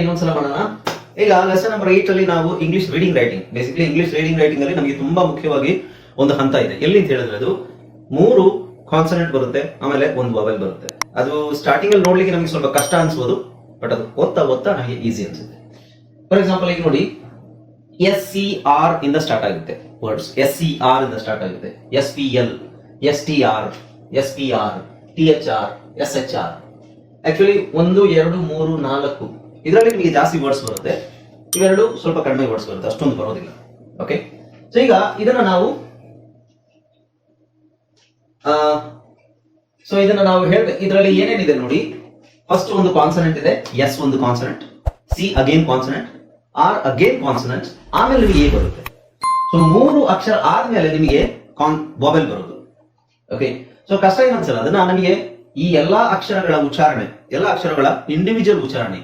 ಇನ್ನೊಂದ್ಸಲ ಮಾಡೋಣ. ಈಗ ಲೆಸನ್ ನಂಬರ್ ಏಟ್ ಅಲ್ಲಿ ನಾವು English reading writing basically English reading writing ಅಲ್ಲಿ ನಮಗೆ ತುಂಬಾ ಮುಖ್ಯವಾಗಿ ಒಂದು ಹಂತ ಇದೆ. ಎಲ್ಲಿ ಅಂತ ಹೇಳಿದ್ರೆ ಅದು ಮೂರು ಕಾನ್ಸನೆಂಟ್ ಬರುತ್ತೆ, ಆಮೇಲೆ ಒಂದು ವವೆಲ್ ಬರುತ್ತೆ. ಅದು ಸ್ಟಾರ್ಟಿಂಗ್ ಅಲ್ಲಿ ನೋಡ್ಲಿಕ್ಕೆ ನಮಗೆ ಸ್ವಲ್ಪ ಕಷ್ಟ ಅನ್ಸ್ಬೋದು ಬಟ್ ಅದು ಓದ್ತಾ ಓದ್ತಾ ನಮಗೆ ಈಸಿ ಅನ್ಸುತ್ತೆ. ಫಾರ್ ಎಕ್ಸಾಂಪಲ್ ಈಗ ನೋಡಿ ಎಸ್ ಸಿ ಆರ್ ಇಂದ ಸ್ಟಾರ್ಟ್ ಆಗುತ್ತೆ ವರ್ಡ್ಸ್ ಎಸ್ ಸಿ ಆರ್ ಇಂದ ಸ್ಟಾರ್ಟ್ ಆಗುತ್ತೆ. S P L S T R S P R T H R S H R actually ಒಂದು, ಎರಡು, ಮೂರು, ನಾಲ್ಕು ಇದರಲ್ಲಿ ನಿಮಗೆ ಜಾಸ್ತಿ ವರ್ಡ್ಸ್ ಬರುತ್ತೆ. ಇವೆರಡು ಸ್ವಲ್ಪ ಕಡಿಮೆ ವರ್ಡ್ಸ್ ಬರುತ್ತೆ. ಅಷ್ಟೊಂದು ಬರೋದಿಲ್ಲ. ಓಕೆ ಸೊ ಈಗ ಇದನ್ನ ನಾವು ಸೊ ಇದನ್ನ ನಾವು ಹೇಳ್ಬೇಕು ಇದರಲ್ಲಿ ಏನೇನಿದೆ ನೋಡಿ? ಫಸ್ಟ್ ಒಂದು ಕಾನ್ಸನೆಂಟ್ ಇದೆ. ಎಸ್ ಒಂದು consonant C again consonant R again consonant ಆಮೇಲೆ ನಿಮಗೆ ಎ ಬರುತ್ತೆ. ಸೊ ಮೂರು ಅಕ್ಷರ ಆದ್ಮೇಲೆ ನಿಮಗೆ ಕಾನ್ ಬಾಬೆಲ್ ಬರೋದು. ಓಕೆ ಸೊ ಕಷ್ಟ ಏನಂತ ಅದನ್ನ ನಮಗೆ ಈ ಎಲ್ಲಾ ಅಕ್ಷರಗಳ ಉಚ್ಚಾರಣೆ, ಎಲ್ಲಾ ಅಕ್ಷರಗಳ ಇಂಡಿವಿಜುವಲ್ ಉಚ್ಚಾರಣೆ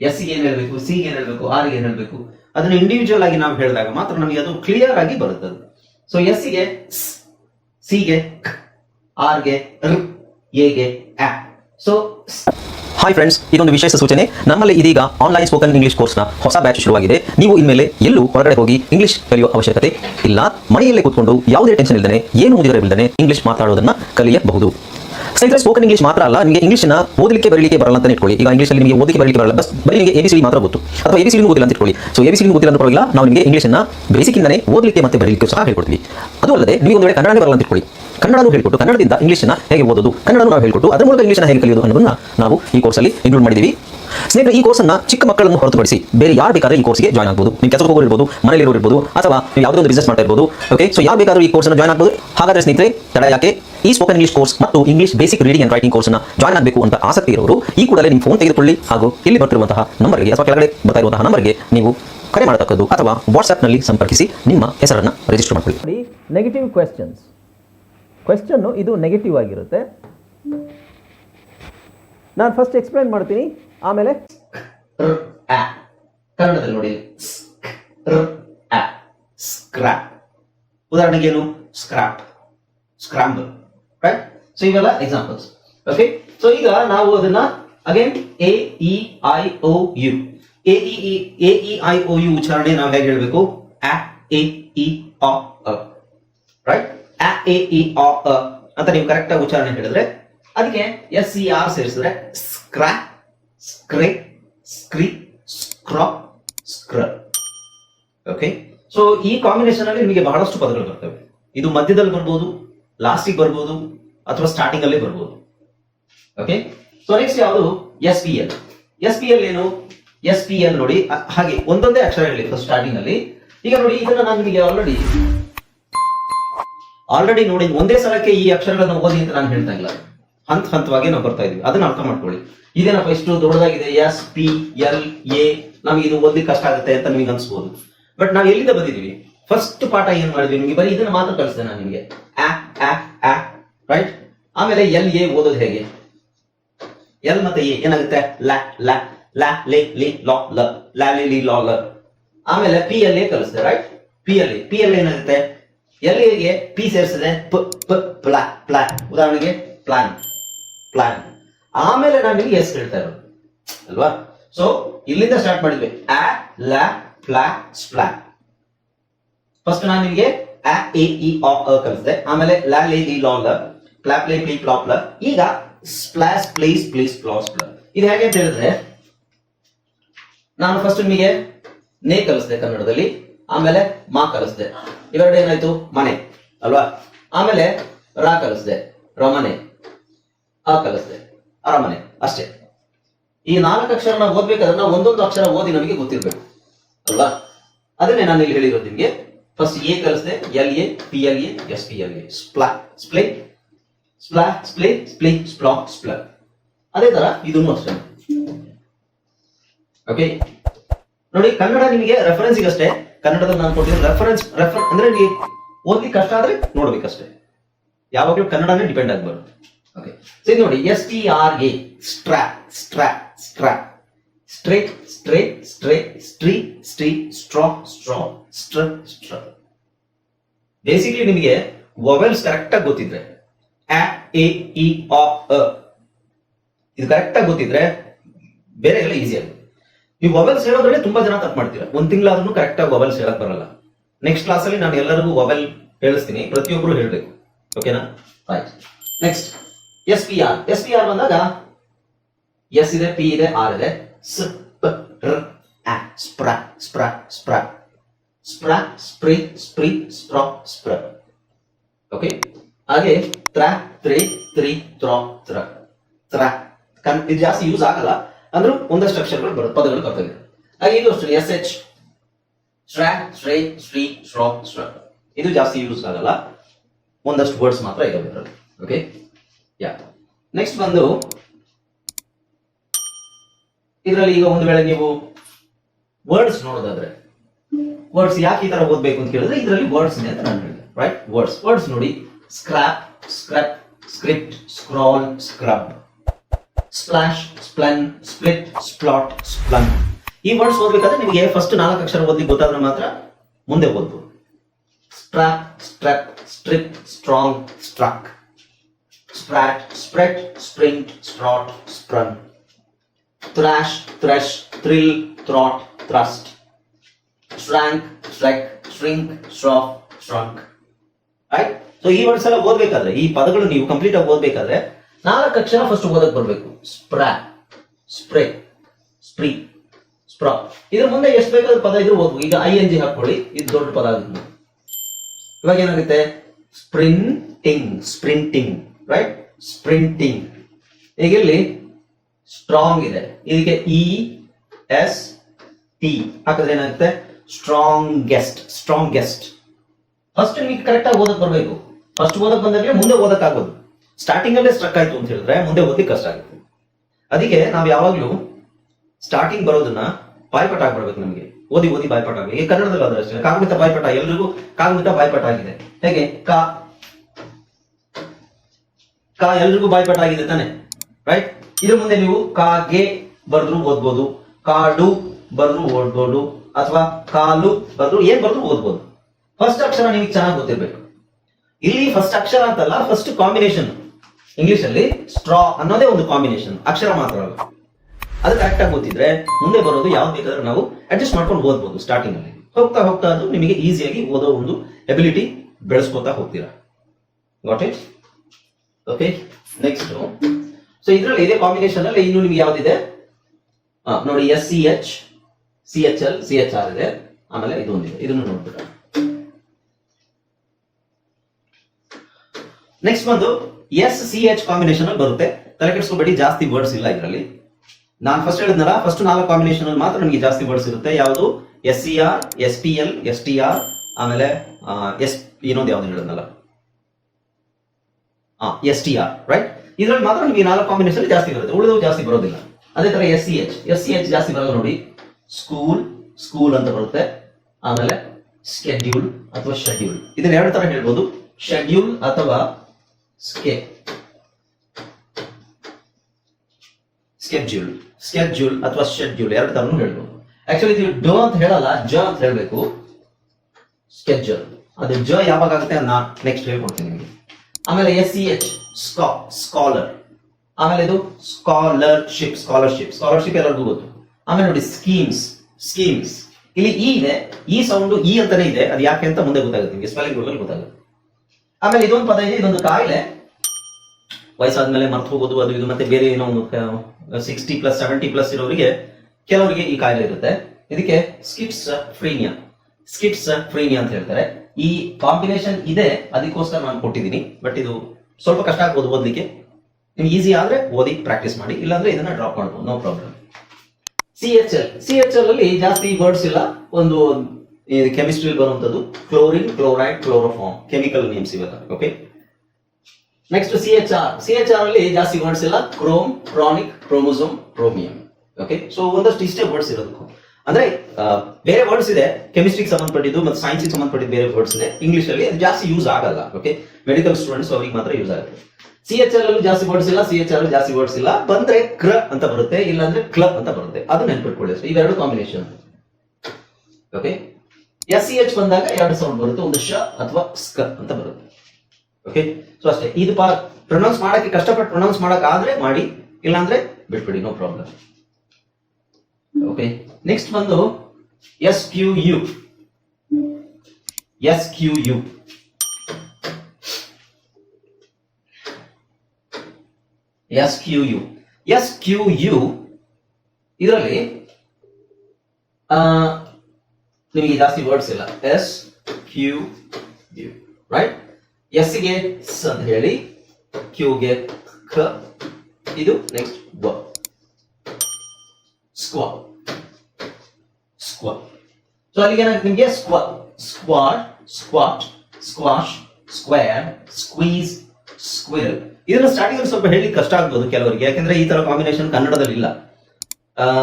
ಎಸ್ ಏನ್ ಹೇಳ್ಬೇಕು ಸಿ ಏನ್ ಹೇಳ್ಬೇಕು ಆರ್ಗೆ ಏನ್ ಹೇಳ್ಬೇಕು, ಅದನ್ನ ಇಂಡಿವಿಜುವಲ್ ಆಗಿ ನಾವು ಹೇಳಿದಾಗ ಮಾತ್ರ ನಮಗೆ ಅದು ಕ್ಲಿಯರ್ ಆಗಿ ಬರುತ್ತೆ ಸೊ ಎಸ್ಗೆ ಸಿ ಗೆ ಆರ್ಗೆ ಎ ಎಗೆ ಆ. ಸೊ. ಹಾಯ್ ಫ್ರೆಂಡ್ಸ್ ಇದೊಂದು ವಿಶೇಷ ಸೂಚನೆ. ನಮ್ಮಲ್ಲಿ ಇದೀಗ ಆನ್ಲೈನ್ ಸ್ಪೋಕನ್ ಇಂಗ್ಲಿಷ್ ಕೋರ್ಸ್ನ ಹೊಸ ಬ್ಯಾಚ್ ಶುರುವಾಗಿದೆ. ನೀವು ಇನ್ಮೇಲೆ ಎಲ್ಲೂ ಹೊರಗಡೆ ಹೋಗಿ ಇಂಗ್ಲಿಷ್ ಕಲಿಯುವ ಅವಶ್ಯಕತೆ ಇಲ್ಲ. ಮನೆಯಲ್ಲೇ ಕೂತ್ಕೊಂಡು ಯಾವುದೇ ಟೆನ್ಷನ್ ಇಲ್ಲದೆ ಏನು ಓದಿದರೆ ಇಲ್ಲದೆ ಇಂಗ್ಲಿಷ್ ಮಾತಾಡೋದನ್ನ ಕಲಿಯಬಹುದು. ಸ್ನೇಹಿತರೆ ಸ್ಪೋಕನ್ ಇಂಗ್ಲಿಷ್ ಮಾತ್ರ ಅಲ್ಲ, ನಿಮಗೆ ನ ಓದಲಿಕ್ಕೆ, ಬರಲಿಕ್ಕೆ ಬರಲ್ಲ ಅಂತ ಇಟ್ಕೊಳ್ಳಿ. ಈಗ ಇಂಗ್ಲಿಷ್ ನಿಮಗೆ ಓದಲಿಕ್ಕೆ, ಬರಲಿಕ್ಕೆ ಬರಲ್ಲ. ಬಸ್ ಬರೀ ನಿಮಗೆ ಎಬಿಸಿಡಿ ಮಾತ್ರ ಗೊತ್ತು. ಅಥವಾ ಎಬಿಸಿಡಿ ಓದಿಲ್ಲ ಅಂತ ಇಟ್ಕೊಳ್ಳಿ. ಸೊ ಎಬಿಸಿಡಿ ಓದಿಲ್ಲ ಅಂತ ಪರವಾಗಿಲ್ಲ, ನಾವು ನಿಮಗೆ ಇಂಗ್ಲಿಷ್ನ ಬೇಸಿಕ್ಕಿಂದನೇ ಓದಲಿಕ್ಕೆ ಮತ್ತೆ ಬರಲಿಕ್ಕೆ ಸಹ ಹೇಳ್ಕೊಡ್ತೀವಿ. ಅದು ಅಲ್ಲದೆ, ನೀವು ಒಂದು ವೇಳೆ ಕನ್ನಡನೇ ಬರಲ್ಲ ಅಂತ ಇಟ್ಕೊಳ್ಳಿ. ಕನ್ನಡನೂ ಹೇಳ್ಕೊಟ್ಟು, ಕನ್ನಡದಿಂದ ಇಂಗ್ಲಿಷ್ನ ಹೇಗೆ ಓದೋದು? ಕನ್ನಡನೂ ನಾವು ಹೇಳ್ಕೊಟ್ಟು, ಅದರ ಮೂಲಕ ಇಂಗ್ಲಿಷ್ನ ಹೇಗೆ ಕಲಿಯೋದು ಅನ್ನೋದನ್ನ ನಾವು ಈ ಕೋರ್ಸಲ್ಲಿ ಇನ್ಕ್ಲೂಡ್ ಮಾಡಿದ್ದೀವಿ ಸ್ನೇಹಿತರೆ, ಈ ಕೋರ್ಸನ್ನ ಚಿಕ್ಕ ಮಕ್ಕಳನ್ನು ಹೊರತುಪಡಿಸಿ ಬೇರೆ ಯಾರು ಬೇಕಾದ್ರೂ ಈ ಕೋರ್ಸ್ಗೆ ಜಾಯ್ನ್ ಆಗ್ಬೋದು. ನೀವು ಕೆಲಸ ಹೋಗೋರು ಇರ್ಬೋದು ಮನೇಲಿ ಇರ್ಬೋದು, ಅಥವಾ ಯಾವುದೋ ಒಂದು ಬಿಸ್ನೆಸ್ ಮಾಡ್ತಾ ಇರ್ಬೋದು. ಓಕೆ ಸೊ ಯಾರು ಬೇಕಾದ್ರೂ ಈ ಕೋರ್ಸ್ ಜಾಯ್ನ್ ಆಗ್ಬೋದು. ಹಾಗಾದ್ರೆ ಸ್ನೇಹಿತರೆ, ತಡ ಯಾಕೆ? ಈ ಸ್ಪೋಕನ್ ಇಂಗ್ಲಿಷ್ ಕೋರ್ಸ್ ಮತ್ತು English basic reading and writing ಕೋರ್ಸ್ನ ಜಾಯ್ನ್ ಆಗಬೇಕು ಅಂತ ಆಸಕ್ತಿ ಇರೋರು ಈ ಕೂಡಲೇ ನಿಮ್ಮ ಫೋನ್ ತೆಗೆದುಕೊಳ್ಳಿ ಹಾಗೂ ಇಲ್ಲಿ ಬರ್ತಿರುವಂತಹ ನಂಬರ್ಗೆ ಅಥವಾ ಕೆಳಗಡೆ ಬರ್ತಾ ಇರುವಂತಹ ನಂಬರ್ಗೆ ನೀವು ಕರೆ ಮಾಡತಕ್ಕದ್ದು ಅಥವಾ ವಾಟ್ಸ್ಆ್ಯಪ್ನಲ್ಲಿ ಸಂಪರ್ಕಿಸಿ ನಿಮ್ಮ ಹೆಸರನ್ನು ರಿಜಿಸ್ಟರ್ ಮಾಡಿಕೊಳ್ಳಿ. ನೋಡಿ ನೆಗೆಟಿವ್ ಕ್ವೆಶ್ಚನ್ಸ್ ಕ್ವೆಶ್ಚನ್ ಇದು ನೆಗೆಟಿವ್ ಆಗಿರುತ್ತೆ. ನಾನು ಫಸ್ಟ್ ಎಕ್ಸ್ಪ್ಲೈನ್ ಮಾಡ್ತೀನಿ ಆಮೇಲೆ ಕನ್ನಡದಲ್ಲಿ ನೋಡಿ. ಸ್ಕ್ರಾಪ್ ಉದಾಹರಣೆಗೆ ಏನು? ಸ್ಕ್ರಾಪ್ ಸ್ಕ್ರಾಂಬಲ್ ರೈಟ್ ಸೊ ಇವೆಲ್ಲ ಎಕ್ಸಾಂಪಲ್ಸ್ ಓಕೆ ಸೊ ಈಗ ನಾವು ಅದನ್ನ again A E I O U A E A E I O U ಉಚ್ಚಾರಣೆ ನಾವು ಹೇಗೆ ಹೇಳಬೇಕು? ಆ ಎ ಇ ಅ ಅ ರೈಟ್ ಆ ಎ ಇ ಅ ಅ ಅಂತ ನೀವು ಕರೆಕ್ಟ್ ಆಗಿ ಉಚ್ಚಾರಣೆ ಹೇಳಿದ್ರೆ, ಅದಕ್ಕೆ ಎಸ್ ಸಿ ಆರ್ ಸೇರಿಸಿದ್ರೆ ಸ್ಕ್ರಾ ಸ್ಕ್ರೇ ಸ್ಕ್ರಿ ಸ್ಕ್ರಾ ಸ್ಕ್ರ ಓಕೆ ಸೊ ಈ ಕಾಂಬಿನೇಷನ್ ಅಲ್ಲಿ ನಿಮಗೆ ಬಹಳಷ್ಟು ಪದಗಳು ಬರ್ತವೆ. ಇದು ಮಧ್ಯದಲ್ಲಿ ಬರ್ಬೋದು ಲಾಸ್ಟಿಗೆ ಬರ್ಬೋದು ಅಥವಾ ಸ್ಟಾರ್ಟಿಂಗ್ ಅಲ್ಲಿ ಬರ್ಬೋದು. ಓಕೆ ಸೊ ನೆಕ್ಸ್ಟ್ ಯಾವುದು? S P L S P L ಏನು? ಎಸ್ ಪಿ ಎಲ್ ನೋಡಿ ಹಾಗೆ ಒಂದೊಂದೇ ಅಕ್ಷರ ಹೇಳಿದ್ರು ಸ್ಟಾರ್ಟಿಂಗ್ ಅಲ್ಲಿ. ಈಗ ನೋಡಿ, ಇದನ್ನ ನಾನು ನಿಮಗೆ ಆಲ್ರೆಡಿ ಆಲ್ರೆಡಿ ನೋಡಿ, ಒಂದೇ ಸಲಕ್ಕೆ ಈ ಅಕ್ಷರಗಳನ್ನು ಓದಿ ಅಂತ ನಾನು ಹೇಳ್ತಾ ಇಲ್ಲ. ಹಂತ ಹಂತವಾಗಿ ನಾವು ಬರ್ತಾ ಇದೀವಿ. ಅದನ್ನ ಅರ್ಥ ಮಾಡ್ಕೊಳ್ಳಿ. ಇದೇನಪ್ಪ, ಇಷ್ಟು ದೊಡ್ಡದಾಗಿದೆ. ಎಸ್ ಪಿ ಎಲ್ ಎ ನಮಗೆ ಇದು ಓದ್ಲಿಕ್ಕೆ ಕಷ್ಟ ಆಗುತ್ತೆ ಅಂತ ನಿಮಗೆ ಅನ್ಸ್ಬೋದು. ಬಟ್ ನಾವು ಎಲ್ಲಿಂದ ಬಂದಿದೀವಿ ಫಸ್ಟ್ ಪಾಠ ಏನ್ ಮಾಡಿದ್ವಿ? ನಿಮಗೆ ಬರೀ ಇದನ್ನ ಮಾತ್ರ ಕಲಿಸಿದೆ ನಾನು ನಿಮಗೆ. ಆ ಆ ಆ ರೈಟ್ ಆಮೇಲೆ ಎಲ್ ಎ ಓದೋದು ಹೇಗೆ? ಎಲ್ ಮತ್ತೆ ಎ ಏನಾಗುತ್ತೆ? ಲ ಲ ಆಮೇಲೆ P L A ಕಲಿಸ್ತದೆ right P L A P L ಏನಾಗುತ್ತೆ? ಎಲ್ ಎಗೆ ಪಿ ಸೇರಿಸಿದೆ ಉದಾಹರಣೆಗೆ ಪ್ಲಾನ್ ಪ್ಲಾನ್ ಆಮೇಲೆ ನಾನು ನಿಮಗೆ ಎಸ್ ಹೇಳ್ತಾ ಇರೋದು? ಅಲ್ವಾ? ಸೊ ಇಲ್ಲಿಂದ ಸ್ಟಾರ್ಟ್ ಮಾಡಿದ್ವಿ. ಆ ಪ್ಲಾ ಫಸ್ಟ್ ನಾನು ನಿಮಗೆ ಆ ಎ, ಇ ಆ ಕಲಿಸಿದೆ. ಆಮೇಲೆ ಲ, ಲೇ, ಲಿ, ಲಾ, ಲ. ಪ್ಲಾ ಪ್ಲೇ ಪ್ಲೀ ಪ್ಲಾ ಪ್ಲ ಈಗ ಸ್ಪ್ಲಾಸ್ ಪ್ಲೀಸ್ ಪ್ಲೀಸ್ ಪ್ಲಾಸ್ ಪ್ಲ ಇದು ಹೇಗೆ ಅಂತ ಹೇಳಿದ್ರೆ, ನಾನು ಫಸ್ಟ್ ನಿಮಗೆ ನೇ ಕಲಿಸ್ದೆ ಕನ್ನಡದಲ್ಲಿ, ಆಮೇಲೆ ಮಾ ಕಲಿಸಿದೆ. ಇವೆರಡು ಏನಾಯ್ತು? ಮನೆ, ಅಲ್ವಾ? ಆಮೇಲೆ ರಾ ಕಲಿಸ್ದೆ, ರಮನೆ, ಅ ಕಲಿಸಿದೆ, ಅರಮನೆ, ಅಷ್ಟೇ. ಈ ನಾಲ್ಕು ಅಕ್ಷರನ ಓದ್ಬೇಕಾದ್ರೆ ನಾವು ಒಂದೊಂದು ಅಕ್ಷರ ಓದಿ ನಮಗೆ ಗೊತ್ತಿರ್ಬೇಕು, ಅಲ್ವಾ? ಅದನ್ನೇ ನಾನು ಇಲ್ಲಿ ಹೇಳಿರೋದು ನಿಮಗೆ. First A ಕಲಿಸ್ದೆ L A P L S P L A ಸ್ಪ್ಲಾ ಸ್ಪ್ಲೇ ಸ್ಪ್ಲಾ ಸ್ಪ್ಲೇ ಸ್ಪ್ಲೇ ಸ್ಪ್ಲಾಕ್ ಸ್ಪ್ಲ ಅದೇ ತರ ಇದನ್ನು ಅಷ್ಟೇ. ಓಕೆ ನೋಡಿ, ಕನ್ನಡ ನಿಮಗೆ ರೆಫರೆನ್ಸ್ ಅಷ್ಟೇ ಕನ್ನಡದಲ್ಲಿ ನಾನು ಕೊಟ್ಟಿರೋ ರೆಫರೆನ್ಸ್ ರೆಫರ್ ಅಂದ್ರೆ ನೀವು ಓದ್ಲಿಕ್ಕೆ ಕಷ್ಟ ಆದ್ರೆ ನೋಡ್ಬೇಕಷ್ಟೇ. ಯಾವಾಗಲೂ ಕನ್ನಡನೇ ಡಿಪೆಂಡ್ ಆಗ್ಬಾರ್ದು ಓಕೆ ಸರಿ ನೋಡಿ S T R A stra stra stra straight straight stray stree stree stra stra stra stra basically ನಿಮಗೆ ವೊವೆಲ್ಸ್ ಕರೆಕ್ಟ್ ಆಗಿ ಗೊತ್ತಿದ್ರೆ ಆ ಎ ಇ o ಅ ಇದು ಕರೆಕ್ಟ್ ಆಗಿ ಗೊತ್ತಿದ್ರೆ ಬೇರೆ ಎಲ್ಲ ಈಸಿ ಆಗುತ್ತೆ ನೀವು ವವೆಲ್ಸ್ ಹೇಳೋದ್ರಲ್ಲಿ ತುಂಬಾ ಜನ ತಪ್ಪು ಮಾಡ್ತೀರಾ? ಒಂದ್ ತಿಂಗಳಾದ್ರೂ ಕರೆಕ್ಟ್ ಆಗಿ ವವೆಲ್ಸ್ ಹೇಳಕ್ ಬರಲ್ಲ. ನೆಕ್ಸ್ಟ್ ಕ್ಲಾಸ್ ಅಲ್ಲಿ ನಾನು ಎಲ್ಲರಿಗೂ ವವೆಲ್ ಹೇಳಿಸ್ತೀನಿ. ಪ್ರತಿಯೊಬ್ರು ಹೇಳ್ಬೇಕು. ಓಕೆನಾ right next S P R S P R ಬಂದಾಗ ಎಸ್ ಇದೆ ಪಿ ಇದೆ ಆರ್ ಇದೆ. ಸ್ಪ್ರ ಸ್ಪ್ರ ಸ್ಪ್ರ ಸ್ಪ್ರ ಸ್ಪ್ರಿ ಸ್ಪ್ರಿ ಸ್ಪ್ರ ಸ್ಪ್ರ ಓಕೆ ಹಾಗೆ ತ್ರ ತ್ರಿ ತ್ರಿ ತ್ರ ತ್ರ ತ್ರ ಕನ್ ಇದು ಜಾಸ್ತಿ ಯೂಸ್ ಆಗಲ್ಲ. ಅಂದ್ರೂ ಒಂದಷ್ಟು ಅಕ್ಷರಗಳು ಬರುತ್ತೆ, ಪದಗಳು ಬರ್ತವೆ. ಹಾಗೆ ಇದು ಅಷ್ಟೇ ಎಸ್ ಎಚ್ ಶ್ರ, ಶ್ರೇ, ಶ್ರೀ, ಶ್ರೋ, ಶ್ರ. ಇದು ಜಾಸ್ತಿ ಯೂಸ್ ಆಗಲ್ಲ. ಒಂದಷ್ಟು ವರ್ಡ್ಸ್ ಮಾತ್ರ ಇದಾವೆ ಓಕೆ ಯಾ ನೆಕ್ಸ್ಟ್ ಬಂದು, ಇದರಲ್ಲಿ ಈಗ ಒಂದು ವೇಳೆ ನೀವು ವರ್ಡ್ಸ್ ನೋಡೋದಾದ್ರೆ ವರ್ಡ್ಸ್ ಯಾಕೆ ಈ ತರ ಓದ್ಬೇಕು ಅಂತ ಕೇಳಿದ್ರೆ, ಇದರಲ್ಲಿ ವರ್ಡ್ಸ್ ಇದೆ ಅಂತ ನಾನು ಹೇಳಿದೆ. ರೈಟ್ ವರ್ಡ್ಸ್ ವರ್ಡ್ಸ್ ನೋಡಿ ಸ್ಕ್ರಾಪ್ ಸ್ಕ್ರಪ್ ಸ್ಕ್ರಿಪ್ಟ್ ಸ್ಕ್ರಾಲ್ ಸ್ಕ್ರಬ್ ಸ್ಪ್ಲಾಶ್ ಸ್ಪ್ಲನ್ ಸ್ಪ್ಲಿಟ್ ಸ್ಪ್ಲಾಟ್ ಸ್ಪ್ಲನ್ ಈ ವರ್ಡ್ಸ್ ಓದ್ಬೇಕಾದ್ರೆ ನಿಮಗೆ ಫಸ್ಟ್ ನಾಲ್ಕು ಅಕ್ಷರ ಓದ್ಲಿಕ್ಕೆ ಗೊತ್ತಾದ್ರೆ ಮಾತ್ರ ಮುಂದೆ ಓದ್ಬೋದು strap strup strip strong struck sprat spread sprint strut sprun thrash thresh thrill throat thrust shrank Shrek shrink shroff shrunk right so ಈ ಎಲ್ಲ ಓದ್ಬೇಕಾದ್ರೆ, ಈ ಪದಗಳು ನೀವು ಕಂಪ್ಲೀಟ್ ಆಗಿ ಓದ್ಬೇಕಾದ್ರೆ, ನಾಲ್ಕು ಅಕ್ಷರ ಫಸ್ಟ್ ಓದಕ್ ಬರ್ಬೇಕು. Spra, spray, spree, spra. ಇದ್ರ ಮುಂದೆ ಎಷ್ಟು ಬೇಕಾದ ಪದ ಇದ್ರೂ ಓದ್ಬೇಕು ಈಗ ಐ ಎನ್ ಜಿ ಹಾಕೊಳ್ಳಿ ಇದು ದೊಡ್ಡ ಪದ ಆಗುತ್ತೆ ಇವಾಗ ಏನಾಗುತ್ತೆ? ಸ್ಪ್ರಿಂಟಿಂಗ್ ಸ್ಪ್ರಿಂಟಿಂಗ್ ರೈಟ್ ಸ್ಪ್ರಿಂಟಿಂಗ್ ಈಗ ಇಲ್ಲಿ ಸ್ಟ್ರಾಂಗ್ ಇದೆ. ಇದಕ್ಕೆ ಇ ಎಸ್ ಟಿ ಹಾಕಿದ್ರೆ ಏನಾಗುತ್ತೆ? ಸ್ಟ್ರಾಂಗೆಸ್ಟ್ ಸ್ಟ್ರಾಂಗೆಸ್ಟ್ ಫಸ್ಟ್ ನೀವು ಕರೆಕ್ಟ್ ಆಗಿ ಓದಕ್ ಬರಬೇಕು. ಫಸ್ಟ್ ಓದಕ್ ಬಂದ್ರೆ ಮುಂದೆ ಓದಕ್ ಆಗೋದು. ಸ್ಟಾರ್ಟಿಂಗ್ ಅಲ್ಲೇ ಸ್ಟ್ರಕ್ ಆಯ್ತು ಅಂತ ಹೇಳಿದ್ರೆ ಮುಂದೆ ಓದಲಿಕ್ಕೆ ಕಷ್ಟ ಆಗುತ್ತೆ. ಅದಕ್ಕೆ ನಾವು ಯಾವಾಗ್ಲೂ ಸ್ಟಾರ್ಟಿಂಗ್ ಬರೋದನ್ನ ಬಾಯ್ಪಟ್ ಆಗ್ಬಿಡ್ಬೇಕು ನಮಗೆ. ಓದಿ ಓದಿ ಬಾಯ್ಪಟ್ ಆಗಬೇಕು. ಈಗ ಕನ್ನಡದಲ್ಲಿ ಆದ್ರೆ ಅಷ್ಟೇ. ಕಾಗುಣಿತ ಬಾಯ್ಪಟ ಎಲ್ರಿಗೂ ಕಾಗುಣಿತ ಆಗಿದೆ. ಹೇಗೆ? ಕಾ. ಕಾ ಎಲ್ರಿಗೂ ಬಾಯ್ಪಾಠ ಆಗಿದೆ ತಾನೆ? ರೈಟ್ ಇದ್ರ ಮುಂದೆ ನೀವು ಕಾಗೆ ಬರೆದ್ರು ಓದ್ಬೋದು. ಕಾಡು ಬರೆದ್ರು ಓದ್ಬೋದು. ಅಥವಾ ಕಾಲು ಬರೆದ್ರು ಏನ್ ಬರೆದ್ರು ಓದ್ಬೋದು. ಫಸ್ಟ್ ಅಕ್ಷರ ನಿಮಗೆ ಚೆನ್ನಾಗಿ ಗೊತ್ತಿರಬೇಕು. ಇಲ್ಲಿ ಫಸ್ಟ್ ಅಕ್ಷರ ಅಂತಲ್ಲ ಫಸ್ಟ್ ಕಾಂಬಿನೇಷನ್ ಇಂಗ್ಲಿಷ್ ಅಲ್ಲಿ ಸ್ಟ್ರಾ ಅನ್ನೋದೇ ಒಂದು ಕಾಂಬಿನೇಷನ್ ಅಕ್ಷರ ಮಾತ್ರ ಅಲ್ಲ. ಅದು ಕರೆಕ್ಟ್ ಆಗಿ ಗೊತ್ತಿದ್ರೆ ಮುಂದೆ ಬರೋದು ಯಾವ್ದು ಬೇಕಾದ್ರೂ ನಾವು ಅಡ್ಜಸ್ಟ್ ಮಾಡ್ಕೊಂಡು ಓದ್ಬೋದು ಸ್ಟಾರ್ಟಿಂಗ್ ಅಲ್ಲಿ. ಹೋಗ್ತಾ ಹೋಗ್ತಾ ಅದು ನಿಮಗೆ ಈಸಿಯಾಗಿ ಓದೋ ಒಂದು ಎಬಿಲಿಟಿ ಬೆಳೆಸ್ಕೊತಾ ಹೋಗ್ತೀರಾ. Got it okay next so ಇದರಲ್ಲಿ ಇದೇ ಕಾಂಬಿನೇಷನ್ ಅಲ್ಲಿ ಇನ್ನು ನಿಮ್ಗೆ ಯಾವ್ದಿದೆ? ನೋಡಿ S C H C H L C H R ಇದೆ. ಆಮೇಲೆ ಇದೊಂದಿದೆ. ಇದನ್ನು ನೋಡ್ಬಿಟ್ಟು ನೆಕ್ಸ್ಟ್ ಬಂದು ಎಸ್ ಸಿ ಎಚ್ ಕಾಂಬಿನೇಷನ್ ಅಲ್ಲಿ ಬರುತ್ತೆ. ತಲೆ ಬಡ್ಡಿ ಜಾಸ್ತಿ ವರ್ಡ್ಸ್ ಇಲ್ಲ ಇದರಲ್ಲಿ. ನಾನು ಫಸ್ಟ್ ಹೇಳಿದ್ನಲ್ಲ ಫಸ್ಟ್ ನಾಲ್ಕು ಕಾಂಬಿನೇಷನ್ ಅಲ್ಲಿ ಮಾತ್ರ ನಿಮಗೆ ಜಾಸ್ತಿ ವರ್ಡ್ಸ್ ಇರುತ್ತೆ. ಯಾವುದು? S C R S P L S T R ಆಮೇಲೆ ಎಸ್ ಇನ್ನೊಂದು ಯಾವ್ದು ಹೇಳಿದ್ನಲ್ಲ? ಎಸ್ ಟಿ ಆರ್ ರೈಟ್ ಇದ್ರಲ್ಲಿ ಮಾತ್ರ ನಿಮಗೆ ನಾಲ್ಕು ಕಾಂಬಿನೇಷನ್ ಜಾಸ್ತಿ ಬರುತ್ತೆ. ಉಳಿದವು ಜಾಸ್ತಿ ಬರೋದಿಲ್ಲ. ಅದೇ ತರ S C H S C H ಜಾಸ್ತಿ ಬರೋದು ನೋಡಿ. ಸ್ಕೂಲ್ ಸ್ಕೂಲ್ ಅಂತ ಬರುತ್ತೆ. ಆಮೇಲೆ ಸ್ಕೆಡ್ಯೂಲ್ ಅಥವಾ ಶೆಡ್ಯೂಲ್ ಇದನ್ನ ಎರಡು ತರ ಹೇಳ್ಬೋದು. ಶೆಡ್ಯೂಲ್ ಅಥವಾ ಸ್ಕೆ ಸ್ಕೆಡ್ಯೂಲ್ ಅಥವಾ ಶೆಡ್ಯೂಲ್ ಎರಡು ತರನು ಹೇಳ್ಬೋದು. ಆಕ್ಚುಲಿ ಇದು ಡೋ ಅಂತ ಹೇಳಲ್ಲ, ಜ ಅಂತ ಹೇಳಬೇಕು. ಸ್ಕೆಡ್ಯೂಲ್ ಅದು ಜ ಯಾವಾಗ ಆಗುತ್ತೆ ನಾನು ನೆಕ್ಸ್ಟ್ ಹೇಳ್ಕೊಡ್ತೀನಿ ನಿಮಗೆ. ಆಮೇಲೆ S C H ska scholar ಆಮೇಲೆ ಇದು ಸ್ಕಾಲರ್ಶಿಪ್ ಸ್ಕಾಲರ್ಶಿಪ್ ಸ್ಕಾಲರ್ಶಿಪ್ ಎಲ್ಲರಿಗೂ ಗೊತ್ತು. ಆಮೇಲೆ ನೋಡಿ ಸ್ಕೀಮ್ಸ್ ಸ್ಕೀಮ್ಸ್ ಇಲ್ಲಿ ಇ ಇದೆ. ಈ ಸೌಂಡ್ ಇ ಅಂತಾನೆ ಇದೆ. ಅದು ಯಾಕೆ ಅಂತ ಮುಂದೆ ಗೊತ್ತಾಗುತ್ತೆ ನಿಮಗೆ. ಸ್ಪೆಲ್ಲಿಂಗ್ ಗೊತ್ತಾಗುತ್ತೆ. ಆಮೇಲೆ ಇದೊಂದು ಪದ ಇದೆ, ಇದೊಂದು ಕಾಯಿಲೆ. ವಯಸ್ಸಾದ್ಮೇಲೆ ಮರ್ತು ಹೋಗೋದು, ಅದು ಇದು, ಮತ್ತೆ ಬೇರೆ ಏನೋ ಒಂದು ಸಿಕ್ಸ್ಟಿ ಪ್ಲಸ್ ಸೆವೆಂಟಿ ಪ್ಲಸ್ ಇರೋರಿಗೆ ಕೆಲವರಿಗೆ ಈ ಕಾಯಿಲೆ ಇರುತ್ತೆ. ಇದಕ್ಕೆ ಸ್ಕಿಟ್ಸ್ ಫ್ರೀನಿಯಾ ಸ್ಕಿಟ್ಸ್ ಫ್ರೀನಿಯಾ ಅಂತ ಹೇಳ್ತಾರೆ. ಈ ಕಾಂಬಿನೇಷನ್ ಇದೆ, ಅದಕ್ಕೋಸ್ಕರ ನಾನು ಕೊಟ್ಟಿದ್ದೀನಿ. ಬಟ್ ಇದು ಸ್ವಲ್ಪ ಕಷ್ಟ ಆಗ್ಬೋದು ಓದಲಿಕ್ಕೆ. ನಿಮ್ಗೆ ಈಸಿ ಆದ್ರೆ ಓದಿ ಪ್ರಾಕ್ಟೀಸ್ ಮಾಡಿ. ಇಲ್ಲಾಂದ್ರೆ ಇದನ್ನ ಡ್ರಾಪ್ ಮಾಡ್ಬೋದು. No problem C H L C H L ಅಲ್ಲಿ ಜಾಸ್ತಿ ವರ್ಡ್ಸ್ ಇಲ್ಲ. ಒಂದು ಕೆಮಿಸ್ಟ್ರಿ ಬರುವಂತದ್ದು chlorine chloride chloroform chemical names ಇವೆಲ್ಲ okay next C H R C H R ಅಲ್ಲಿ ಜಾಸ್ತಿ ವರ್ಡ್ಸ್ ಇಲ್ಲ. Chrome chronic chromosome chromium okay so ಒಂದಷ್ಟು ಇಷ್ಟೇ ವರ್ಡ್ಸ್ ಇರೋದಕ್ಕೂ. ಅಂದ್ರೆ ಬೇರೆ ವರ್ಡ್ಸ್ ಇದೆ. ಕೆಮಿಸ್ಟ್ರಿಗೆ ಸಂಬಂಧಪಟ್ಟಿದ್ದು ಮತ್ತು ಸೈನ್ಸ್ಗೆ ಸಂಬಂಧಪಟ್ಟಿದ್ದು ಬೇರೆ ವರ್ಡ್ಸ್ ಇದೆ. ಇಂಗ್ಲಿಷ್ ಅಲ್ಲಿ ಅದು ಜಾಸ್ತಿ ಯೂಸ್ ಆಗಲ್ಲ ಓಕೆ ಮೆಡಿಕಲ್ ಸ್ಟೂಡೆಂಟ್ಸ್ ಅವ್ರಿಗೆ ಮಾತ್ರ ಯೂಸ್ ಆಗುತ್ತೆ. ಸಿ ಎಚ್ ಆರ್ ಅಲ್ಲಿ ಜಾಸ್ತಿ ವರ್ಡ್ಸ್ ಇಲ್ಲ. ಸಿ ಎಚ್ ಆರ್ ಜಾಸ್ತಿ ವರ್ಡ್ಸ್ ಇಲ್ಲ. ಬಂದ್ರೆ ಕ್ರ ಅಂತ ಬರುತ್ತೆ, ಇಲ್ಲಾಂದ್ರೆ ಕ್ಲಬ್ ಅಂತ ಬರುತ್ತೆ. ಅದು ನೆನ್ಪಿಟ್ಕೊಳ್ಳಿ ಇವೆರಡು combination okay S C H ಬಂದಾಗ ಎರಡು ಸೌಂಡ್ ಬರುತ್ತೆ, ಒಂದು ಶ ಅಥವಾ ಸ್ಕ ಅಂತ ಬರುತ್ತೆ. ಓಕೆ ಸೊ ಅಷ್ಟೇ. ಇದು ಪಾ ಪ್ರೊನೌನ್ಸ್ ಮಾಡಕ್ಕೆ ಕಷ್ಟಪಟ್ಟು ಪ್ರೊನೌನ್ಸ್ ಮಾಡಕ್ ಆದ್ರೆ ಮಾಡಿ, ಇಲ್ಲಾಂದ್ರೆ ಬಿಟ್ಬಿಡಿ ನೋ ಪ್ರಾಬ್ಲಮ್ ಓಕೆ ನೆಕ್ಸ್ಟ್ ಬಂದು S Q U S Q U S Q U S Q U ಇದರಲ್ಲಿ ನಿಮಗೆ ಜಾಸ್ತಿ ವರ್ಡ್ಸ್ ಇಲ್ಲ. ಎಸ್ ಕ್ಯೂ ಯು ರೈಟ್ ಎಸ್ಗೆ ಸ್ ಅಂತ ಹೇಳಿ ಕ್ಯೂಗೆ ಖ ಇದು ನೆಕ್ಸ್ಟ್ ಬ ಸ್ಕ್ವಾ ಸ್ಕ್ವಾ ಸೊ ಅಲ್ಲಿಗೆ ನಿಮಗೆ squa squad squat squash square squeeze square ಇದನ್ನ ಸ್ಟಾರ್ಟಿಂಗ್ ಸ್ವಲ್ಪ ಹೇಳಿ ಕಷ್ಟ ಆಗ್ಬೋದು ಕೆಲವರಿಗೆ. ಯಾಕಂದ್ರೆ ಈ ತರ ಕಾಂಬಿನೇಷನ್ ಕನ್ನಡದಲ್ಲಿ ಇಲ್ಲ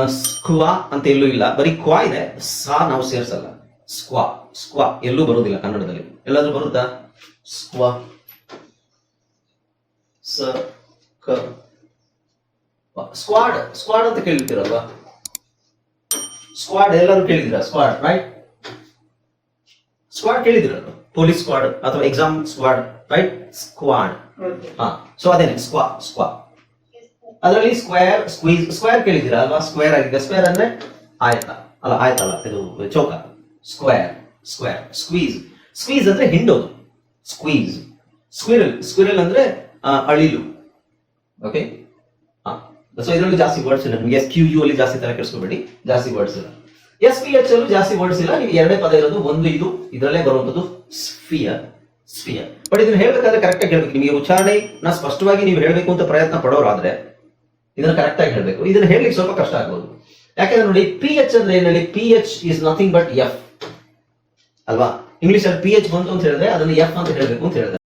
ಸ್ಕ್ವಾ ಅಂತ ಎಲ್ಲೂ ಇಲ್ಲ. ಬರೀ ಕ್ವಾ ಇದೆ. ಸಾ ನಾವು ಸೇರ್ಸಲ್ಲ. ಸ್ಕ್ವಾ ಸ್ಕ್ವಾ ಎಲ್ಲೂ ಬರುವುದಿಲ್ಲ ಕನ್ನಡದಲ್ಲಿ. ಎಲ್ಲಾದ್ರೂ ಬರುತ್ತಾ? ಸ್ಕ್ವಾ. ಸ ಕ ಸ್ಕ್ವಾಡ್ ಸ್ಕ್ವಾಡ್ ಅಂತ ಕೇಳಿರ್ತೀರಲ್ವಾ? ಸ್ಕ್ವಾಡ್ ಎಲ್ಲರೂ ಕೇಳಿದಿರ ಸ್ಕ್ವಾಡ್ ರೈಟ್ ಸ್ಕ್ವಾಡ್ ಕೇಳಿದಿರಲ್ವಾ ಪೊಲೀಸ್ ಸ್ಕ್ವಾಡ್ ಅಥವಾ ಎಕ್ಸಾಮ್ ಸ್ಕ್ವಾಡ್ ರೈಟ್ ಸ್ಕ್ವಾಡ್. ಹಾ. ಸೊ ಅದೇನೆ. Squa squa. ಅದರಲ್ಲಿ ಸ್ಕ್ವೇರ್ ಸ್ಕ್ವೀಸ್ ಸ್ಕ್ವೇರ್ ಕೇಳಿದಿರ ಅಲ್ವಾ? ಸ್ಕ್ವೇರ್ ಆಗಿದೆ. ಸ್ಕ್ವೇರ್ ಅಂದ್ರೆ ಆಯ್ತ. ಅಲ್ಲ, ಆಯ್ತಲ್ಲ? ಇದು ಚೌಕ. ಸ್ಕ್ವೇರ್ ಸ್ಕ್ವೇರ್ ಸ್ಕ್ವೀಸ್ ಸ್ಕ್ವೀಸ್ ಅಂದ್ರೆ ಹಿಂಡೋದು. ಸ್ಕ್ವೀಸ್ ಸ್ಕ್ವಿರಲ್ ಸ್ಕ್ವಿರಲ್ ಅಂದ್ರೆ ಅಳಿಲು. ಓಕೆ ಸೊ ಇದರಲ್ಲಿ ಜಾಸ್ತಿ ವರ್ಡ್ಸ್ ಇಲ್ಲ. ನಿಮ್ಗೆ ಎಸ್ ಕ್ಯೂ ಯು ಅಲ್ಲಿ ಜಾಸ್ತಿ ತರ ಕೆಡಿಸ್ಕೋಬೇಡಿ. ಜಾಸ್ತಿ ವರ್ಡ್ಸ್ ಇಲ್ಲ. ಎಸ್ ಪಿ ಎಚ್ ಅಲ್ಲೂ ಜಾಸ್ತಿ ವರ್ಡ್ಸ್ ಇಲ್ಲ. ನಿಮಗೆ ಎರಡನೇ ಪದ ಇರೋದು ಒಂದು ಇದು. ಇದರಲ್ಲೇ ಬರುವಂತದ್ದು ಸ್ಫಿಯರ್ ಸ್ಫಿಯರ್ ಬಟ್ ಇದನ್ನ ಹೇಳ್ಬೇಕಾದ್ರೆ ಕರೆಕ್ಟ್ ಆಗಿ ಹೇಳ್ಬೇಕು. ನಿಮಗೆ ಉಚ್ಚಾರಣೆ ನಾ ಸ್ಪಷ್ಟವಾಗಿ ನೀವು ಹೇಳಬೇಕು ಅಂತ ಪ್ರಯತ್ನ ಪಡೋರಾದ್ರೆ ಇದನ್ನ ಕರೆಕ್ಟ್ ಆಗಿ ಹೇಳಬೇಕು. ಇದನ್ನ ಹೇಳಲಿಕ್ಕೆ ಸ್ವಲ್ಪ ಕಷ್ಟ ಆಗ್ಬೋದು. ಯಾಕಂದ್ರೆ ನೋಡಿ ಪಿ ಎಚ್ ಅಂದ್ರೆ ಏನ್ ಹೇಳಿ P H is nothing but F ಅಲ್ವಾ? ಇಂಗ್ಲಿಷ್ ಅಲ್ಲಿ ಪಿ ಎಚ್ ಬಂತು ಅಂತ ಹೇಳಿದ್ರೆ ಅದನ್ನ ಎಫ್ ಅಂತ ಹೇಳಬೇಕು ಅಂತ ಹೇಳಿದ್ರೆ.